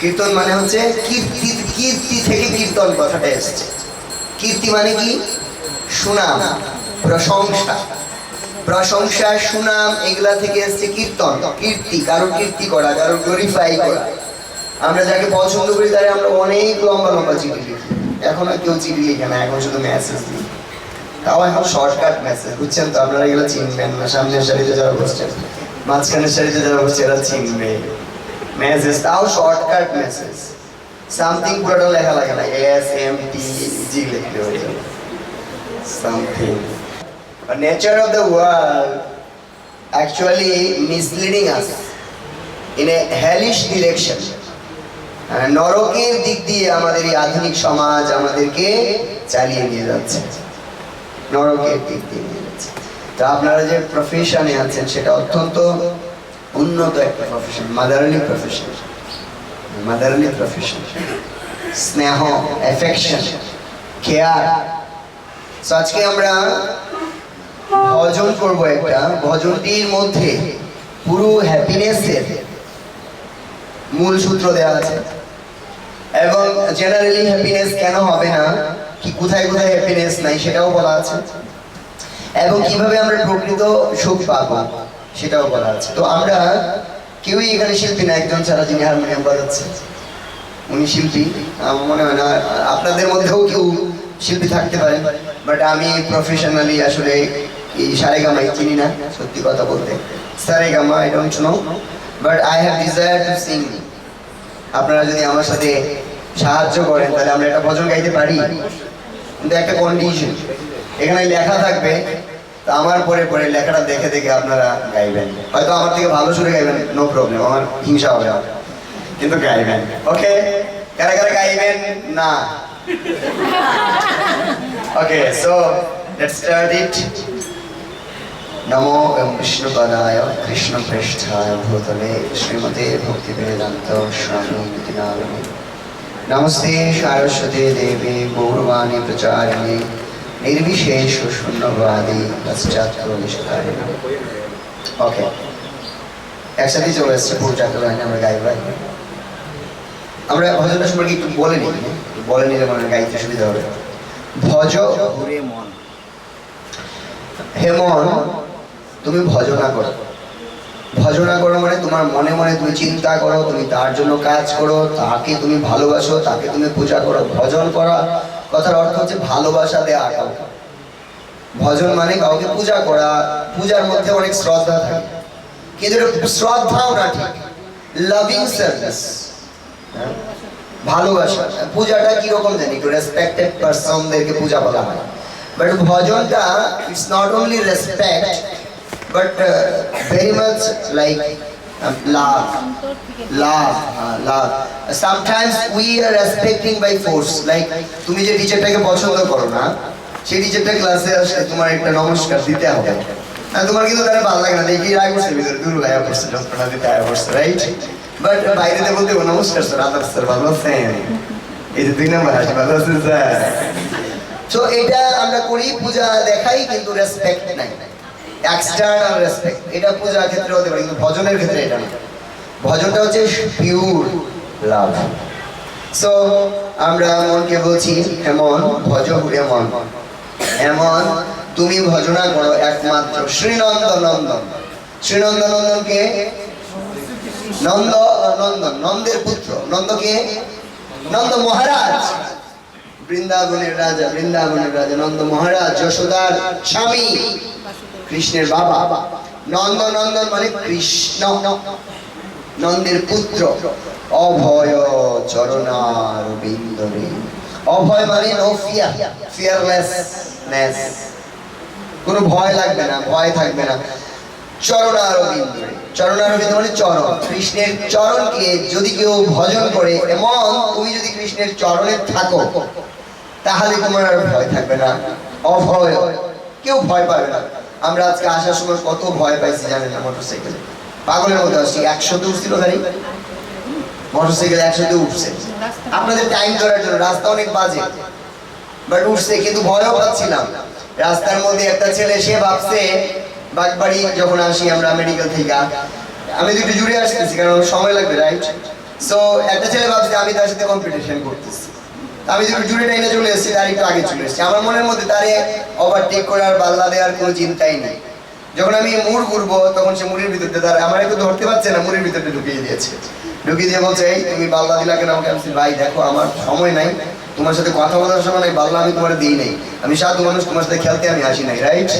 কীর্তন মানে হচ্ছে কীর্তি কীর্তি থেকে কীর্তন কথাটা এসছে। কীর্তি মানে কি? সুনাম, প্রশংসা। প্রশংসা, সুনাম এগুলা থেকে এসছে কীর্তন, কীর্তি কারও কীর্তি করা কারও গ্লোরিফাই করা। আমরা যাকে পছন্দ করি তারে আমরা অনেক লম্বা লম্বা চিঠি লিখি। এখন আর কেউ চিঠি লিখে না, এখন শুধু মেসেজ দিই। তাও এখন শর্টকাট মেসেজ বুঝছেন তো? আপনারা এগুলো চিনবেন না, সামনের সারিতে যারা বসছেন মাঝখানের সারিতে যারা বসছে, এরা চিনবে। মেসেজ তাও শর্টকাট মেসেজ সামথিং পুরোটা লেখা লাগে না এস এম টি জি লিখলে হয়ে something nature of the world actually misleading us in a direction. Ah, নরকের দিক দিয়ে আমাদের এই আধুনিক সমাজ আমাদেরকে চালিয়ে নিয়ে যাচ্ছে। নরকের দিক দিয়ে নিয়ে যাচ্ছে। তো আপনারা যে প্রফেশনে আছেন সেটা অত্যন্ত উন্নত একটা profession motherly profession motherly profession স্নেহ এফেকশন কেয়ার আজকে আমরা ভজন করব একটা ভজনটির মধ্যে পুরো হ্যাপিনেসের মূল সূত্র দেওয়া আছে। এবং জেনারেলি হ্যাপিনেস কেন হবে না? কি কোথায় কোথায় হ্যাপিনেস নাই সেটাও বলা আছে। এবং কীভাবে আমরা প্রকৃত সুখ পাবো? সেটাও বলা আছে। তো আমরা কেউই এখানে শিল্পী না, একজন ছাড়া যিনি হারমোনিয়াম বাজাচ্ছে উনি শিল্পী। আমার মনে হয় না, আপনাদের মধ্যেও কেউ শিল্পী থাকতে পারে বাট আমি প্রফেশনালি আসলে এই সারেগামাই চিনি না, সত্যি কথা বলতে। Saregama I don't know but I have desire to sing আপনারা যদি আমার সাথে সাহায্য করেন, তাহলে আমরা একটা ভজন গাইতে পারি। কিন্তু একটা কন্ডিশন এখানে লেখা থাকবে আমার পরে পরে লেখাটা দেখে দেখে আপনারা গাইবেন। হয়তো আমার থেকে ভালো সুরে গাইবেন নো প্রবলেম আমার হিংসা হবে কিন্তু গাইবেন। ওকে কারা কারা গাইবেন? না। Okay so let's start it নমো বিষ্ণুপদায়, কৃষ্ণ পৃষ্ঠায়, ভূতলে, শ্রীমতে ভক্তি বেদান্ত স্বামী নামে নমস্তে, সারস্বতী দেবী, গৌরবাণী প্রচারিণী। নির্বিশেষ শূন্যবাদী ওকে একসাথে চলে এসছে আমরা আমরা সম্পর্কে একটু বলে নিই হ্যাঁ? বলে নিলে মনে গাইতে সুবিধা হবে। ভজ ঘুরে মন। হে মন, তুমি ভজনা করো। ভজনা করো মানে তোমার মনে মনে তুমি চিন্তা করো, তুমি তার জন্য কাজ করো, তাকে তুমি ভালোবাসো, তাকে তুমি পূজা করো, ভজন করা কথার অর্থ হচ্ছে ভালোবাসা দেয়া কাউকে ভজন মানে কাউকে পূজা করা, পূজার মধ্যে অনেক শ্রদ্ধা থাকে। কিন্তু শ্রদ্ধাও না ঠিক। লাভিং সার্ভিস ভালোবাসা। পূজাটা কীরকম জানি? একটু রেসপেক্টেড পার্সনদেরকে পূজা বলা হয়। But ভজনটা it's not only respect but very much like love love love sometimes we are respecting by force like তুমি যে টিচারটাকে পছন্দ করো না সেই টিচারটা ক্লাসে আসলে তোমার একটা নমস্কার দিতে হবে। আর তোমার কিন্তু তারা ভালো লাগে না। দেখি রাগ করছে ভিতরে দূর করছে যন্ত্রণা দিতে আয়া করছে রাইট বাট বাইরেতে বলতে নমস্কার স্যার আদাব স্যার ভালো আছেন? এই যে দুই নাম্বার হাসি ভালো আছেন স্যার তো এটা আমরা করি পূজা দেখাই কিন্তু রেসপেক্ট নাই। এক্সটার্নাল রেসপেক্ট এটা পূজার ক্ষেত্রে হতে পারে, কিন্তু ভজনের ক্ষেত্রে এটা না। ভজনটা হচ্ছে পিওর লাভ সো আমরা মনকে বলছি, এমন ভজ হুরে মন এমন, তুমি ভজনা করো একমাত্র শ্রীনন্দ নন্দন শ্রীনন্দ নন্দনকে নন্দ নন্দন, নন্দের পুত্র। নন্দকে? নন্দ মহারাজ। বৃন্দাবনের রাজা বৃন্দাবনের রাজা, নন্দ মহারাজ, যশোদার স্বামী। কৃষ্ণের বাবা। নন্দ নন্দন মানে কৃষ্ণ। নন্দের পুত্র। অভয় চরণার অভয় মানে নো ফিয়ার ফিয়ারলেসনেস ভয় লাগবে না, ভয় থাকবে না। মানে চরণ। কৃষ্ণের চরণকে যদি কেউ ভজন করে এবং তুমি যদি কৃষ্ণের চরণে থাকো, তাহলে তোমার আর ভয় থাকবে না। অভয়। কেউ ভয় পাবে না। আমরা আজকে আসার সময় কত ভয় পাইছি জানেন না মোটরসাইকেলে পাগলের মধ্যে আসছি একশোতে উঠছিল গাড়ি। মোটরসাইকেল একশোতে উঠছে। আপনাদের টাইম ধরার জন্য, রাস্তা অনেক বাজে। বাট উঠছে, কিন্তু ভয়ও পাচ্ছিলাম। রাস্তার মধ্যে একটা ছেলে, সে ভাবছে, বাগবাড়ি যখন আসি আমরা মেডিকেল থেকে, আমি দুটো জুড়ে আসতেছি, কারণ সময় লাগবে রাইট সো একটা ছেলে ভাবছে, আমি তার সাথে কম্পিটিশন করতেছি। আমি যখন জুড়ে টাইনে চলে এসেছি তার একটু আগে চলে এসেছি। আমার মনের মধ্যে তারে ওভারটেক করার বাল্লা দেওয়ার কোনো চিন্তাই নেই। যখন আমি মুড় ঘুরবো, তখন সে মুড়ির ভিতরতে তার আমার একটু ধরতে পারছে না, মুড়ির ভিতরতে ঢুকিয়ে দিয়েছে। ঢুকিয়ে দিয়ে বলছে, এই, তুমি বাল্লা দিলা কেন আমাকে? আমি ভাই, দেখো, আমার সময় নাই। তোমার সাথে কথা বলার সময় নাই, বাল্লা আমি তোমার দিই নাই। আমি সাধু মানুষ, তোমার সাথে খেলতে আমি আসি নাই রাইট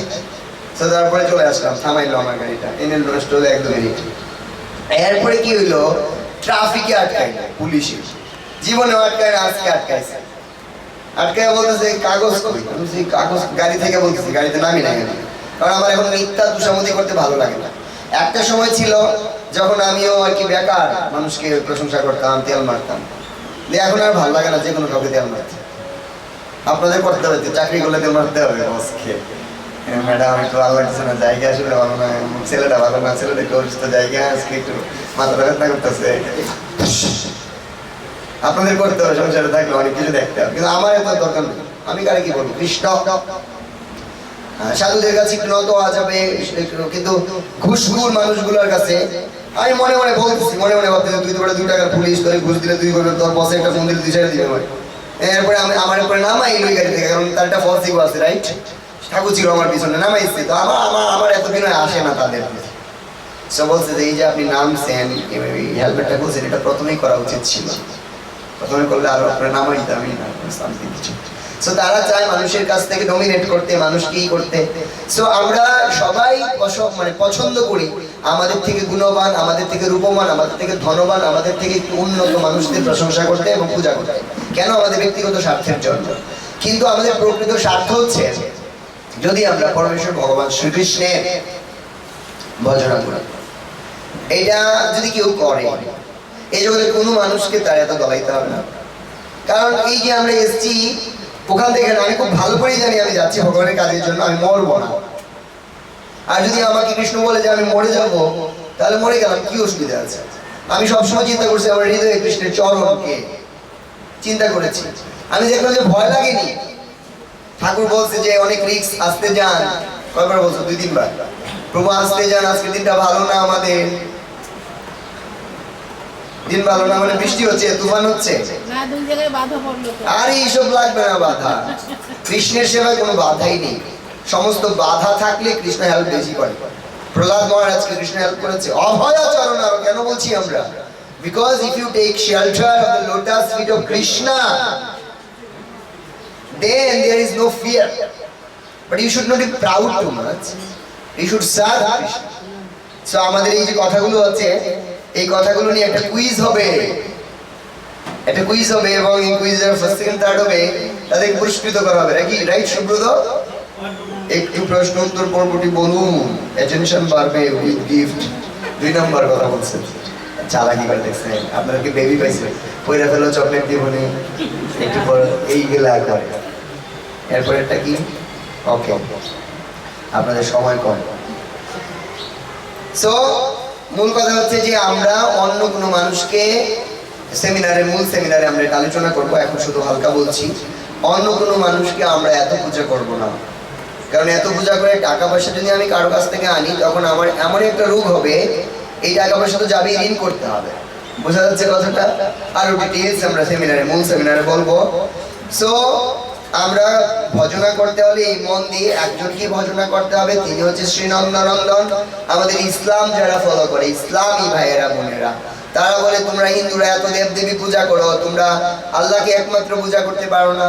তো তারপরে চলে আসলাম। থামাইলো আমার গাড়িটা। এনে নষ্ট হলো এক দু মিনিট এরপরে কি হইল? ট্রাফিকে আটকাই পুলিশে। জীবনে আটকায় আজকে আটকাইছে। আটকায় বলতেছে কাগজ কই? আমি বলছি, কাগজ গাড়ি থেকে বলতেছি গাড়িতে নামি আমি। কারণ আমার এখন মিথ্যা তুষামতি করতে ভালো লাগে না। একটা সময় ছিল যখন আমিও আর কি বেকার মানুষকে প্রশংসা করতাম তেল মারতাম। এখন আর ভালো লাগে না যে কোনো কাউকে তেল মারতে। আপনাদের করতে হবে চাকরি করলে তেল মারতে হবে বসকে ম্যাডাম একটু লাগছে না জায়গা আসলে ভালো না। ছেলেটা ভালো না ছেলেটা জায়গা আজকে একটু মাথা ব্যথা করতেছে। আপনাদের করতে হবে সংসারে থাকলে অনেক কিছু দেখতে হবে। কিন্তু আমার এত দরকার নেই। আমি কারে কি বলব? কৃষ্ণ। হ্যাঁ, সাধুদের কাছে একটু নত হওয়া যাবে কিন্তু ঘুষখোর মানুষগুলোর কাছে আমি মনে মনে বলতেছি মনে মনে ভাবতেছি তুই তো দুই টাকার পুলিশ তোর ঘুষ দিলে তুই করবে তোর বসে একটা ফোন দিলে তুই ছেড়ে এরপরে আমি আমার উপরে নামাই ওই গাড়ি থেকে কারণ তার একটা ফলস ইগো আছে রাইট ঠাকুর ছিল আমার পিছনে নামাইছে। তো আমার আমার আমার এত বিনয় আসে না তাদের সে বলছে যে এই যে আপনি নামছেন হেলমেটটা বলছেন এটা প্রথমেই করা উচিত ছিল। প্রথমে করলে আরও আপনার নামাইতামই না সামথিং সো তারা চায় মানুষের কাছ থেকে ডমিনেট করতে মানুষকেই করতে। সো আমরা সবাই মানে পছন্দ করি। আমাদের থেকে গুণবান, আমাদের থেকে রূপবান, আমাদের থেকে ধনবান, আমাদের থেকে একটু উন্নত মানুষদের প্রশংসা করতে এবং পূজা করতে। কেন আমাদের ব্যক্তিগত স্বার্থের জন্য? কিন্তু আমাদের প্রকৃত স্বার্থ হচ্ছে, যদি আমরা পরমেশ্বর, ভগবান শ্রীকৃষ্ণের ভজনা করি এটা যদি কেউ করে এই জগতে কোনো মানুষকে তার এত দলাইতে হবে না। কারণ এই যে আমরা এসছি, ওখান থেকে আমি খুব ভালো করেই জানি আমি যাচ্ছি ভগবানের কাজের জন্য, আমি মরবো না। আর যদি আমাকে কৃষ্ণ বলে যে আমি মরে যাব, তাহলে মরে গেলাম, কি অসুবিধা আছে? আমি সবসময় চিন্তা করছি, আমার হৃদয়ে কৃষ্ণের চরণকে চিন্তা করেছি। আমি দেখলাম যে ভয় লাগেনি। ঠাকুর বলছে যে অনেক রিক্স আসতে যান। কয়বার বলছো? দুই, তিনবার। প্রভু, আসতে যান আজকের দিনটা ভালো না আমাদের। দিন ভালো না মানে বৃষ্টি হচ্ছে তুফান হচ্ছে। আর এইসব লাগবে না বাধা। কৃষ্ণের সেবায় কোনো বাধাই নেই। সমস্ত বাধা থাকলে কৃষ্ণ হেল্প বেশি করে। প্রহ্লাদ মহারাজকে কৃষ্ণ হেল্প করেছে। অভয়াচরণ আরও কেন বলছি আমরা? Because if you take shelter of the lotus feet of Krishna serve Krishna. So আমাদের এই যে কথাগুলো আছে এই কথাগুলো নিয়ে একটা কুইজ হবে। একটা কুইজ হবে এবং এই কুইজের ফার্স্ট সেকেন্ড থার্ড হবে, তাদের পুরস্কৃত করা হবে। নাকি? রাইট সুব্রত? একটু প্রশ্ন উত্তর পর্বটি বলুন। অ্যাটেনশন বাড়বে উইথ গিফট দুই নাম্বার কথা বলছেন চালাকি করে দেখছেন। আপনারা কি বেবি পাইছে? পয়রা ফেলো চকলেট দিব নি একটু পর এইগুলা করে। এরপরেরটা কি? ওকে আপনাদের সময় কম। সো মূল কথা হচ্ছে যে আমরা অন্য কোনো মানুষকে সেমিনারে, মূল সেমিনারে আমরা এটা আলোচনা করব, এখন শুধু হালকা বলছি। অন্য কোনো মানুষকে আমরা এত পূজা করব না। কারণ এত পূজা করে টাকা পয়সা যদি আমি কারও কাছ থেকে আনি, তখন আমার এমন একটা রোগ হবে, এই টাকা পয়সা তো যাবে ঋণ করতে হবে। বোঝা যাচ্ছে কথাটা? আরও ডিটেলস আমরা সেমিনারে, মূল সেমিনারে বলব। সো আমরা ভজনা করতে হলে এই মন দিয়ে একজনকে ভজনা করতে হবে, তিনি হচ্ছে শ্রীনন্দনন্দন। আমাদের ইসলাম যারা ফলো করে, ইসলামী ভাইয়েরা, বোনেরা, তারা বলে, তোমরা হিন্দুরা, এত দেব দেবী পূজা করো, তোমরা আল্লাহকে একমাত্র পূজা করতে পারো না।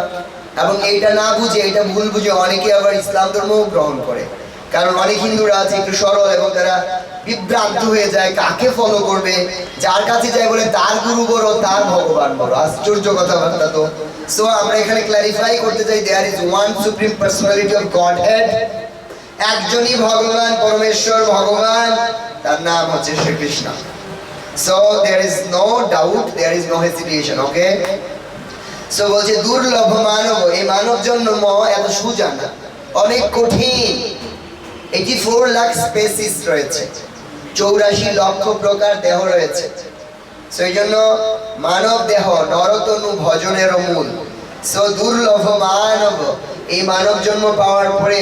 এবং এইটা না বুঝে এটা ভুল বুঝে অনেকে আবার ইসলাম ধর্ম গ্রহণ করে। কারণ অনেক হিন্দুরা আছে, একটু সরল এবং তারা বিভ্রান্ত হয়ে যায়, কাকে ফলো করবে? যার কাছে যায় বলে, তার গুরু বড় তার ভগবান বড় আশ্চর্য কথাবার্তা তো। সো আমরা এখানে ক্ল্যারিফাই করতে চাই there is one supreme personality of Godhead একজনই ভগবান, পরমেশ্বর ভগবান, তার নাম হচ্ছে Shrikrishna. So there is no doubt there is no hesitation okay so বলছে, দুর্লভ মানব, এই মানব জন্ম এত সোজা না অনেক কঠিন। এইটি ফোর লাখ স্পেসিস রয়েছে। চৌরাশি লক্ষ প্রকার দেহ রয়েছে। সেই জন্য মানব দেহ নরতনু ভজনের মূল। সো দুর্লভ মানব, এই মানব জন্ম পাওয়ার পরে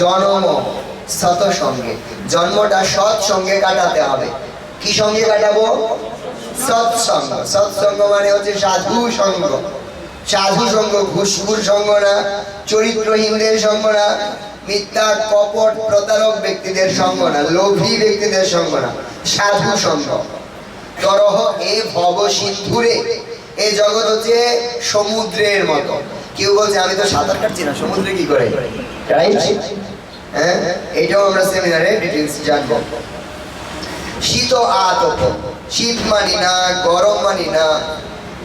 জন্ম সত সঙ্গে। জন্মটা সৎ সঙ্গে কাটাতে হবে। কি সঙ্গে কাটাবো? সৎসঙ্গ সৎসঙ্গ মানে হচ্ছে সাধু সঙ্গ। সাধু সঙ্গ ঘুষখুর সঙ্গ না চরিত্রহীনদের সঙ্গ না, মিথ্যা, কপট, প্রতারক ব্যক্তিদের সঙ্গ না, লোভী ব্যক্তিদের সঙ্গ না, সাধু সঙ্গ। তরহ এ ভব সিন্ধুরে। এই জগৎ হচ্ছে সমুদ্রের মতো। কেউ বলছে, আমি তো সাঁতার কাটছি না, সমুদ্রে কি করে? হ্যাঁ? এটাও আমরা সেমিনারে ডিটেলস জানব। শীত আতপ। শীত মানি না, গরম মানি না,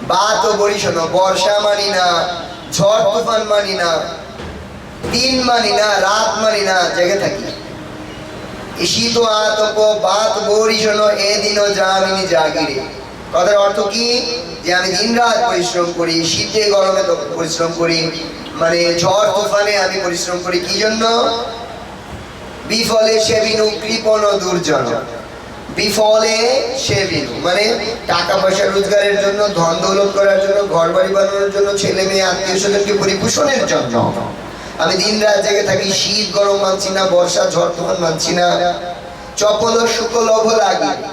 বাত বরিশন বর্ষা মানি না, ঝড় তুফান মানি না, দিন মানি না, রাত মানি না, জেগে থাকি। এই শীত আতপ বাত বরিশন এ দিন জামিনী জাগিরে। কথার অর্থ কি? যে আমি পরিশ্রম করি, শীতে গরমে পরিশ্রম করি। মানে ঝড় তুফানে আমি পরিশ্রম করি, কি জন্য? বিফলে সেবিনু কৃপণ দুর্জন। বিফলে সেবিনু মানে টাকা পয়সা রোজগারের জন্য, ধন দৌলত করার জন্য ঘর বাড়ি বানানোর জন্য, ছেলে মেয়ে আত্মীয় স্বজনকে পরিপোষণের জন্য। আমি দিন রাত জেগে থাকি, শীত গরম মানছি না, বর্ষা ঝড় তুফান মানছি না। চপল ও সুখ লভ লাগে।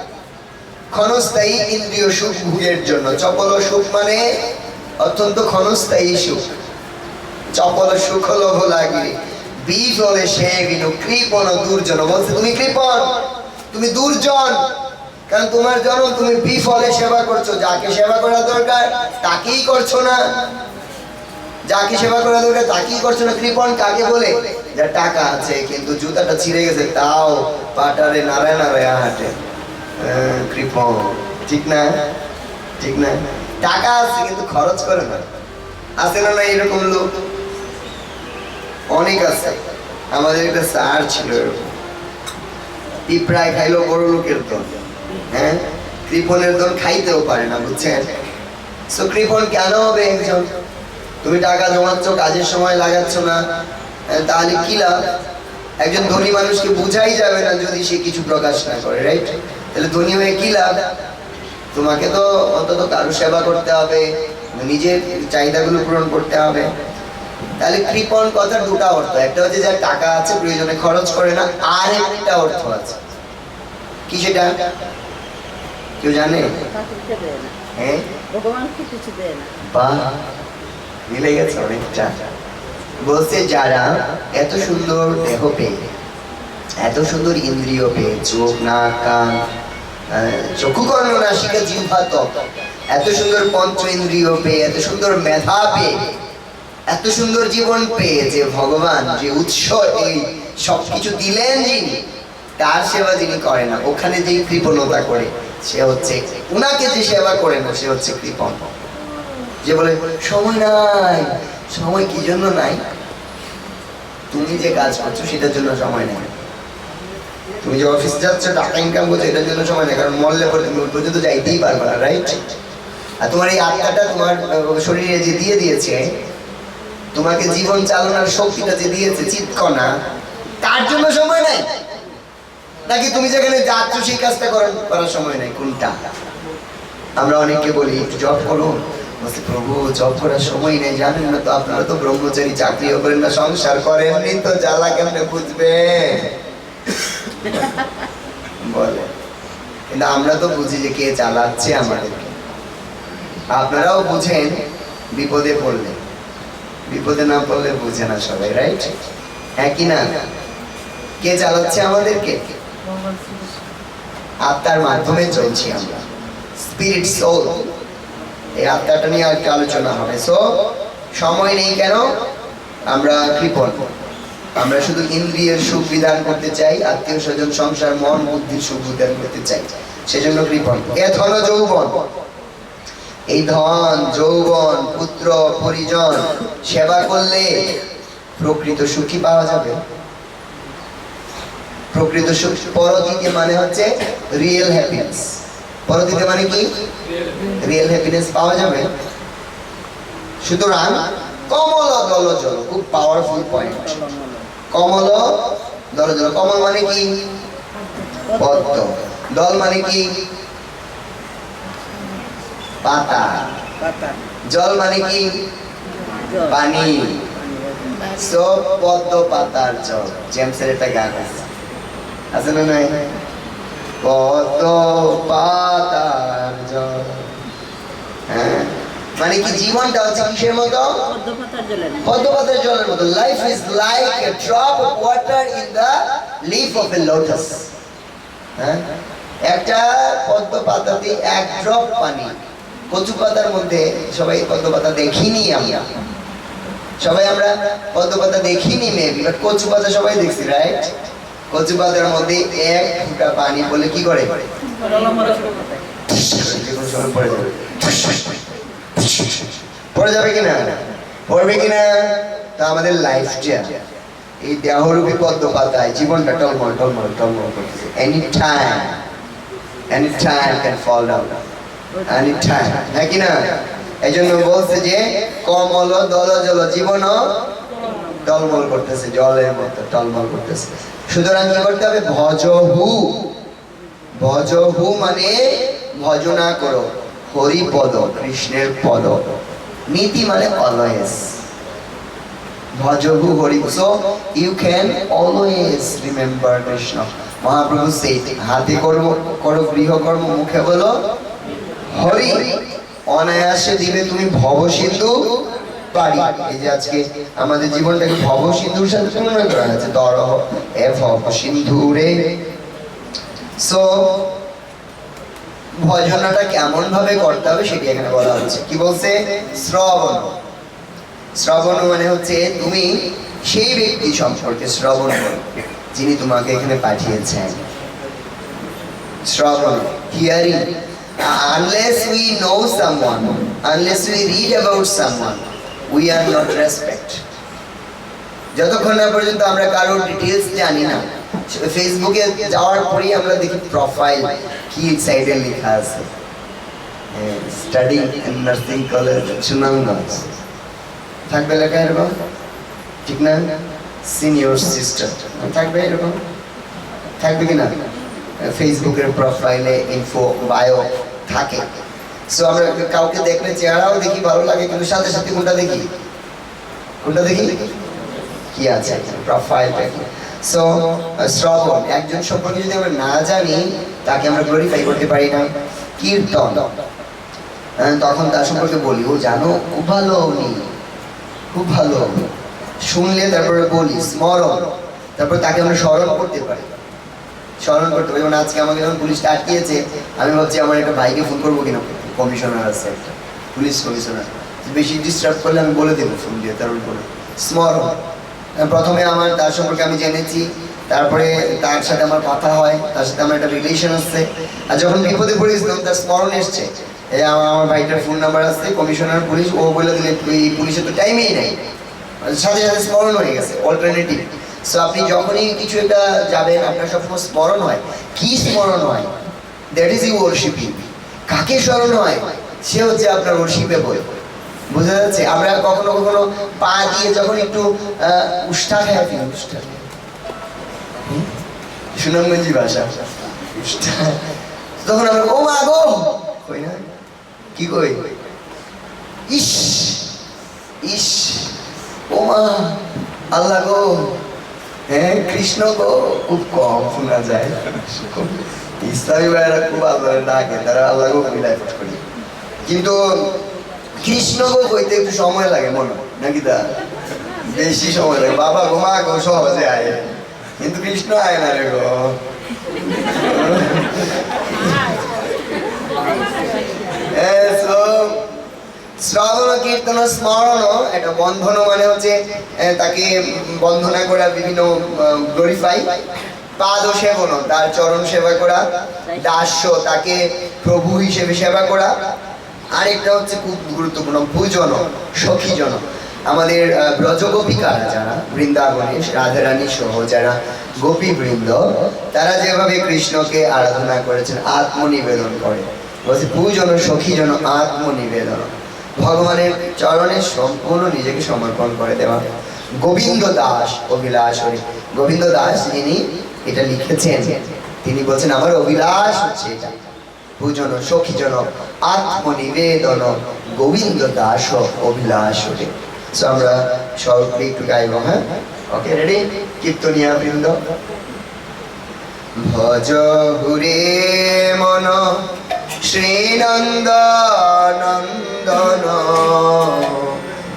ক্ষণস্থায়ী ইন্দ্রিয় সুখ ভোগের জন্য। চপল ও সুখ মানে অত্যন্ত ক্ষণস্থায়ী সুখ। চপল সুখ লোভ লাগে। বিফলে সে বিনু কৃপণ দুর্জন। বলছে, তুমি কৃপণ, তুমি দুর্জন। কারণ তোমার জন্য তুমি বিফলে সেবা করছ। যাকে সেবা করা দরকার, তাকেই করছ না। যাকে সেবা করা দরকার তাকেই করছ না কৃপণ কাকে বলে? যার টাকা আছে কিন্তু জুতাটা ছিঁড়ে গেছে তাও পাটারে নারায় নারায় হাঁটে। আহ, কৃপণ। ঠিক না? ঠিক না? টাকা আছে কিন্তু খরচ করে না। আছে না না এরকম লোক? অনেক আছে। আমাদের একটা স্যার ছিল এরকম। পিঁপড়ায় খাইলো বড় লোকের দল। হ্যাঁ? কৃপণের দল খাইতেও পারে না বুঝছেন? সো কৃপণ কেন হবে একজন? তুমি টাকা জমাচ্ছ কাজের সময় লাগাচ্ছ না তাহলে কি লাভ? একজন ধনী মানুষকে বুঝাই যাবে না যদি সে কিছু প্রকাশ না করে রাইট তাহলে ধনী হয়ে কি লাভ? তোমাকে তো অন্তত কারও সেবা করতে হবে নিজের চাহিদাগুলো পূরণ করতে হবে। তাহলে কৃপণ কথার দুটা অর্থ একটা হচ্ছে যার টাকা আছে প্রয়োজনে খরচ করে না আর একটা অর্থ আছে। কি সেটা? কেউ জানে? হ্যাঁ? ভগবানকে কিছু দেয় না। বাহ মিলে গেছে অনেকটা। বলছে, যারা এত সুন্দর দেহ পেয়ে, এত সুন্দর ইন্দ্রিয় পেয়ে, চোখ, নাক, কান চক্ষু কর্ণ এত সুন্দর পঞ্চ ইন্দ্রিয় পেয়ে, এত সুন্দর মেধা পেয়ে, এত সুন্দর জীবন পেয়ে যে ভগবান, যে উৎস এই সবকিছু দিলেন যিনি, তার সেবা যিনি করে না, ওখানে যে কৃপণতা করে, সে হচ্ছে, উনাকে যে সেবা করে না সে হচ্ছে কৃপণ। যে বলে, সময় নাই, সময় কি জন্য নাই? তুমি যে কাজ করছ সেটার জন্য সময় নেই। তুমি যে অফিস যাচ্ছ, টাকা ইনকাম করছ, এটার জন্য সময় নেই, কারণ মরলে পরে তুমি পর্যন্ত যাইতেই পারবে না রাইট আর তোমার এই আত্মাটা তোমার শরীরে যে দিয়ে দিয়েছে, তোমাকে জীবন চালানোর শক্তিটা যে দিয়েছে চিৎকনা তার জন্য সময় নাই। নাকি তুমি যেখানে যাচ্ছ, সেই কাজটা করার সময় নাই, কোনটা? আমরা অনেককে বলি, জব করো বলছে প্রভু জব করার সময় নেই জানেন না তো আপনারা তো ব্রহ্মচারী চাকরিও করেন না সংসার করেননি তো জ্বালা কেমনে বুঝবে বলে কিন্তু আমরা তো বুঝি যে কে চালাচ্ছে আমাদেরকে। আপনারাও বুঝেন বিপদে পড়লে। বিপদে না পড়লে বুঝে না সবাই রাইট হ্যাঁ কি না? কে চালাচ্ছে আমাদেরকে? আত্মার মাধ্যমে চলছি আমরা। স্পিরিট সোল এই আত্মাটা নিয়ে আজকে আলোচনা হবে। সো সময় নেই কেন? আমরা কৃপণ। আমরা শুধু ইন্দ্রিয়ের সুখ বিধান করতে চাই, আত্মীয় স্বজন, সংসার, মন, বুদ্ধির সুখ বিধান করতে চাই। সেজন্য কৃপণ। এ ধন যৌবন। এই ধন, যৌবন, পুত্র, পরিজন, সেবা করলে প্রকৃত সুখী পাওয়া যাবে। প্রকৃত সুখ পরদিকে মানে হচ্ছে রিয়েল হ্যাপিনেস পরদিকে মানে কি? রিয়েল হ্যাপিনেস পাওয়া যাবে। সুতরাং কমল দলজল খুব পাওয়ারফুল পয়েন্ট কমল দলজল কমল মানে কি? পদ্ম। দল মানে কি? পাতা। জল মানে কি? পানি পানি। সব পদ্ম পাতার জল। জেমসের একটা গান আছে। আছে না নাই? পদ্ম পাতার জল হ্যাঁ মানে কি? জীবনটা হচ্ছে কিসের মতো? পদ্ম পাতার জলের মতো। Life is like a drop of water in the leaf of a lotus হ্যাঁ? একটা পদ্ম পাতাতে এক ড্রপ পানি। কচু পাতার মধ্যে সবাই পদ্ম পাতা দেখিনি আমরা। সবাই আমরা পদ্ম পাতা দেখিনি মেবি বাট কচু পাতা সবাই দেখছি রাইট কচু পাতার মধ্যে এক ফুটা পানি কি করে? পড়ে যাবে কিনা? পড়বে কিনা? তা আমাদের এই দেহরূপী পদ্ম পাতায় জীবনটা টলমল টলমল টলমল any time any time can fall down any time হ্যাঁ কিনা এই জন্য বলছে যে কমল দল জল জীবন টলমল করতেছে, জলের মতো টলমল করতেছে। সুতরাং কি করতে হবে? ভজহু। ভজহু মানে ভজনা করো। হরিপদ, কৃষ্ণের পদ। নীতি মানে অলওয়েজ ভজহু, Hari, so you can always remember Krishna. Mahaprabhu সেই হাতে কর্ম, করো গৃহকর্ম, মুখে বলো, হরি, অনায়াসে দিবে তুমি ভব সিন্ধু পারি। এই যে আজকে আমাদের জীবনটাকে ভব সিন্ধুর সাথে তুলনা করা হয়েছে দরহ, এ ভব সিন্ধু রে সো ভজনাটা কেমন ভাবে করতে হবে সেটি এখানে বলা হচ্ছে। কি বলছে? শ্রবণ। শ্রবণ মানে হচ্ছে তুমি সেই ব্যক্তি সম্পর্কে শ্রবণ করো, যিনি তোমাকে এখানে পাঠিয়েছেন। শ্রবণ hearing unless we know someone, unless we read about someone we আর নট রেসপেক্ট যতক্ষণ না পর্যন্ত আমরা কারোর ডিটেলস জানি না ফেসবুকে যাওয়ার পরেই আমরা দেখি প্রোফাইল কি সাইডে লেখা আছে। স্টাডি নার্সিং কলেজ সুনামগঞ্জ থাকবে লেখা এরকম? ঠিক না? সিনিয়র সিস্টার থাকবে এরকম? থাকবে কি না? ফেসবুকের প্রোফাইলে ইনফো বায়ো থাকে। সো আমরা কাউকে দেখলে চেহারাও দেখি, ভালো লাগে, কিন্তু সাথে সাথে কোনটা দেখি? কোনটা দেখি? কি আছে? প্রোফাইলটা কি সো শ্রবণ, একজন সম্পর্কে যদি আমরা না জানি, তাকে আমরা গ্লোরিফাই করতে পারি না। কীর্তন। তখন তার সম্পর্কে বলি, ও জানো, খুব ভালো উনি খুব ভালো শুনলে তারপরে বলি, স্মরণ। তারপর তাকে আমরা স্মরণ করতে পারি। স্মরণ করতে পারি। যেমন আজকে আমাকে যখন পুলিশ আটকিয়েছে, আমি ভাবছি আমার একটা ভাইকে ফোন করব কিনা। কমিশনার আছে একটা পুলিশ কমিশনার বেশি ডিস্টার্ব করলে আমি বলে দেবো ফোন দিয়ে বলে স্মরণ আহ, প্রথমে আমার তার সম্পর্কে আমি জেনেছি তারপরে তার সাথে আমার কথা হয় তার সাথে আমার একটা রিলেশন আসছে আর যখন বিপদে পড়েছিলাম তার স্মরণ এসছে। এই আমার আমার ভাইটার ফোন নাম্বার আছে কমিশনার পুলিশ ও বলে দিলে এই পুলিশের তো টাইমেই নেই। সাথে সাথে স্মরণ হয়ে গেছে অল্টারনেটিভ সো আপনি যখনই কিছু একটা যাবেন আপনার সবসময় স্মরণ হয়। কি স্মরণ হয়? দ্যাট ইজ ইউ ওরশিপিং কাকে স্মরণ হয়? সে হচ্ছে আপনার ওরশিপে বই। বোঝা যাচ্ছে? আমরা কখনো কখনো পা দিয়ে যখন একটু উষ্ঠা খাই আপনি উষ্ঠা হুম? সুনামগঞ্জি ভাষা। তখন আমরা, ও মা গো! কই না? কি কই? ইস! ইস! ও মা! আল্লাহ গো! হ্যাঁ কৃষ্ণ গো! খুব কম শোনা যায়। ইসলামী ভাইয়েরা খুব আল্লাহরে ডাকে, তারা আল্লাহ গো বিদায় করি কিন্তু কৃষ্ণ হইতে একটু সময় লাগে মনে নাকি তা? বেশি সময় লাগে। বাবা গো, মা গো, সহজে আয়। কিন্তু কৃষ্ণ আয় না রে গো। শ্রবণ কীর্তন স্মরণ, এটা বন্ধন মানে হচ্ছে তাকে বন্ধনা করা বিভিন্ন গ্লোরিফাই পাদ সেবন তার চরণ সেবা করা, দাস্য, তাকে প্রভু হিসেবে সেবা করা। আরেকটা হচ্ছে খুব গুরুত্বপূর্ণ পূজন সখীজন আমাদের ব্রজগোপিকারা যারা বৃন্দাবনে রাধারানী সহ যারা তারা যেভাবে কৃষ্ণকে আরাধনা করেছেন, আত্মনিবেদন করে। বলছে পূজন সখীজন আত্মনিবেদন। ভগবানের চরণে সম্পূর্ণ নিজেকে সমর্পণ করে দেওয়া। গোবিন্দ দাস অভিলাষ গোবিন্দ দাস যিনি এটা লিখেছেন। তিনি বলছেন, আমার অভিলাষ হচ্ছে এটা। পূজন সখীজন, আত্মনিবেদন, গোবিন্দ দাস অভিলাষ হলে আমরা সবাই একটু গাইব হ্যাঁ? ওকে রেডি কীর্তনিয়া বৃন্দ। ভজ হুরে মন শ্রীনন্দ নন্দন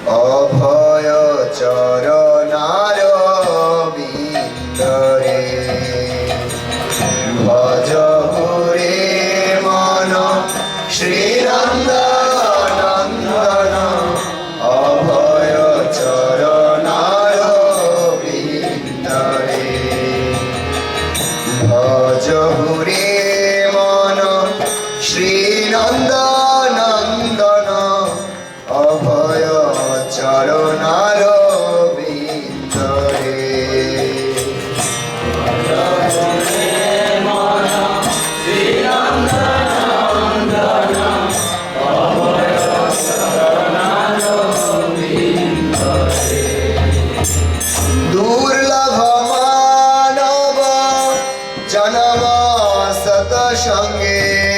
অভয় চরণ জানামা সদা সঙ্গে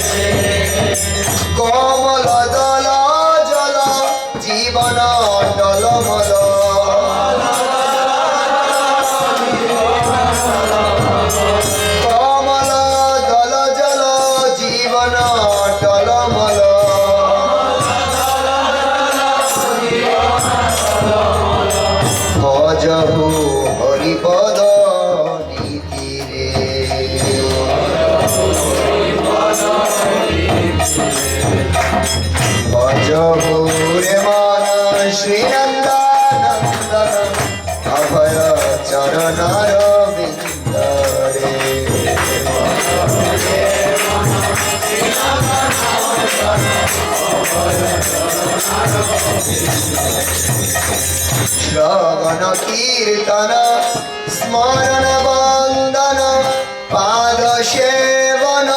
acontecer. শ্রবণ কীর্তন স্মরণ বন্দন পাদ সেবন।